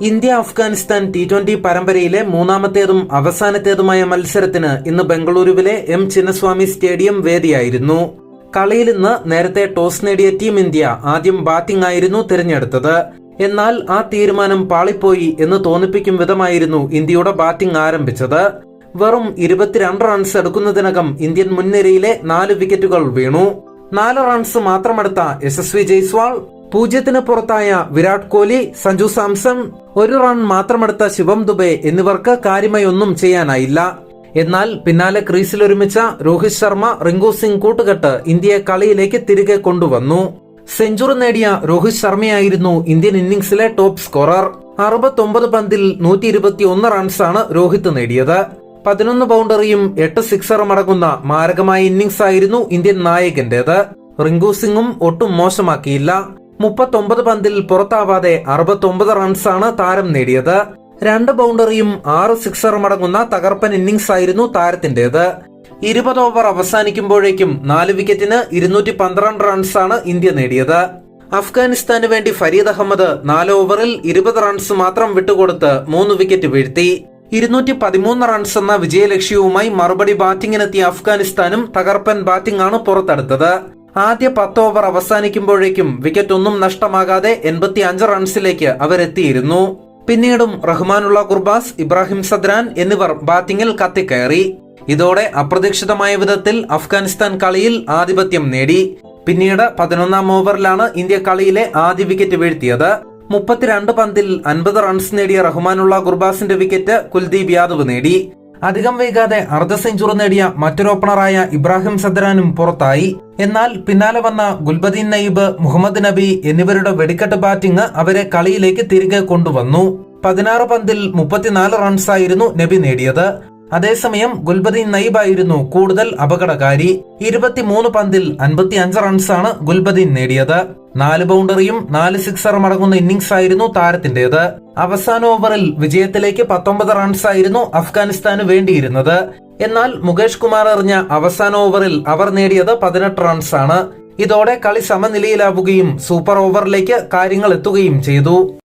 India Afghanistan T twenty പരമ്പരയിലെ മൂന്നാമത്തേതും അവസാനത്തേതുമായ മത്സരത്തിന് ഇന്ന് ബംഗളൂരുവിലെ എം ചിന്നസ്വാമി സ്റ്റേഡിയം വേദിയായിരുന്നു. കളിയിൽ ഇന്ന് നേരത്തെ ടോസ് നേടിയ ടീം ഇന്ത്യ ആദ്യം ബാറ്റിംഗ് ആയിരുന്നു തിരഞ്ഞെടുത്തത്. എന്നാൽ ആ തീരുമാനം പാളിപ്പോയി എന്ന് തോന്നിപ്പിക്കും വിധമായിരുന്നു ഇന്ത്യയുടെ ബാറ്റിംഗ് ആരംഭിച്ചത്. വെറും ഇരുപത്തിരണ്ട് റൺസ് എടുക്കുന്നതിനകം ഇന്ത്യൻ മുൻനിരയിലെ നാല് വിക്കറ്റുകൾ വീണു. നാല് റൺസ് മാത്രമെടുത്ത യശസ്വി ജയ്സ്വാൾ പൂജ്യത്തിന് പുറത്തായ വിരാട് കോഹ്ലി സഞ്ജു സാംസൺ ഒരു റൺ മാത്രമെടുത്ത ശിവം ദുബെ എന്നിവർക്ക് കാര്യമായി ഒന്നും ചെയ്യാനായില്ല. എന്നാൽ പിന്നാലെ ക്രീസിൽ ഒരുമിച്ച രോഹിത് ശർമ്മ റിങ്കു സിംഗ് കൂട്ടുകെട്ട് ഇന്ത്യയെ കളിയിലേക്ക് തിരികെ കൊണ്ടുവന്നു. സെഞ്ചുറി നേടിയ രോഹിത് ശർമ്മയായിരുന്നു ഇന്ത്യൻ ഇന്നിംഗ്സിലെ ടോപ്പ് സ്കോറർ. അറുപത്തൊമ്പത് പന്തിൽ നൂറ്റി ഇരുപത്തി ഒന്ന് റൺസാണ് രോഹിത് നേടിയത്. പതിനൊന്ന് ബൗണ്ടറിയും എട്ട് സിക്സറും അടങ്ങുന്ന മാരകമായ ഇന്നിംഗ്സ് ആയിരുന്നു ഇന്ത്യൻ നായകന്റേത്. റിങ്കു സിംഗും ഒട്ടും മോശമാക്കിയില്ല. മുപ്പത്തൊമ്പത് പന്തിൽ പുറത്താവാതെ അറുപത്തൊമ്പത് റൺസാണ് താരം നേടിയത്. രണ്ട് ബൗണ്ടറിയും ആറ് സിക്സറും അടങ്ങുന്ന തകർപ്പൻ ഇന്നിംഗ്സ് ആയിരുന്നു താരത്തിന്റേത്. ഇരുപത് ഓവർ അവസാനിക്കുമ്പോഴേക്കും നാല് വിക്കറ്റിന് ഇരുന്നൂറ്റി പന്ത്രണ്ട് റൺസാണ് ഇന്ത്യ നേടിയത്. അഫ്ഗാനിസ്ഥാന് വേണ്ടി ഫരീദ് അഹമ്മദ് നാല് ഓവറിൽ ഇരുപത് റൺസ് മാത്രം വിട്ടുകൊടുത്ത് മൂന്ന് വിക്കറ്റ് വീഴ്ത്തി. ഇരുന്നൂറ്റി പതിമൂന്ന് റൺസ് എന്ന വിജയലക്ഷ്യവുമായി മറുപടി ബാറ്റിംഗിനെത്തിയ അഫ്ഗാനിസ്ഥാനും തകർപ്പൻ ബാറ്റിംഗ് ആണ് പുറത്തെടുത്തത്. ആദ്യ പത്ത് ഓവർ അവസാനിക്കുമ്പോഴേക്കും വിക്കറ്റ് ഒന്നും നഷ്ടമാകാതെ എൺപത്തി അഞ്ച് റൺസിലേക്ക് അവരെത്തിയിരുന്നു. പിന്നീടും റഹ്മാനുള്ള കുർബാസ് ഇബ്രാഹിം സദ്രാൻ എന്നിവർ ബാറ്റിംഗിൽ കത്തിക്കയറി. ഇതോടെ അപ്രതീക്ഷിതമായ വിധത്തിൽ അഫ്ഗാനിസ്ഥാൻ കളിയിൽ ആധിപത്യം നേടി. പിന്നീട് പതിനൊന്നാം ഓവറിലാണ് ഇന്ത്യ കളിയിലെ ആദ്യ വിക്കറ്റ് വീഴ്ത്തിയത്. മുപ്പത്തിരണ്ട് പന്തിൽ അൻപത് റൺസ് നേടിയ റഹ്മാനുള്ള ഗുർബാസിന്റെ വിക്കറ്റ് കുൽദീപ് യാദവ് നേടി. അധികം വൈകാതെ അർദ്ധ സെഞ്ചുറി നേടിയ മറ്റൊരു ഓപ്പണറായ ഇബ്രാഹിം സദ്രാനും പുറത്തായി. എന്നാൽ പിന്നാലെ വന്ന ഗുൽബദീൻ നയിബ് മുഹമ്മദ് നബി എന്നിവരുടെ വെടിക്കെട്ട് ബാറ്റിംഗ് അവരെ കളിയിലേക്ക് തിരികെ കൊണ്ടുവന്നു. പതിനാറ് പന്തിൽ മുപ്പത്തിനാല് റൺസായിരുന്നു നബി നേടിയത്. അതേസമയം ഗുൽബദീൻ നയിബായിരുന്നു കൂടുതൽ അപകടകാരി. ഇരുപത്തിമൂന്ന് പന്തിൽ അൻപത്തി അഞ്ച് റൺസാണ് ഗുൽബദീൻ നേടിയത്. നാല് ബൗണ്ടറിയും നാല് സിക്സറും അടങ്ങുന്ന ഇന്നിംഗ്സ് ആയിരുന്നു താരത്തിന്റേത്. അവസാന ഓവറിൽ വിജയത്തിലേക്ക് പത്തൊമ്പത് റൺസ് ആയിരുന്നു അഫ്ഗാനിസ്ഥാന് വേണ്ടിയിരുന്നത്. എന്നാൽ മുകേഷ് കുമാർ എറിഞ്ഞ അവസാന ഓവറിൽ അവർ നേടിയത് പതിനെട്ട് റൺസാണ്. ഇതോടെ കളി സമനിലയിലാവുകയും സൂപ്പർ ഓവറിലേക്ക് കാര്യങ്ങൾ എത്തുകയും ചെയ്തു.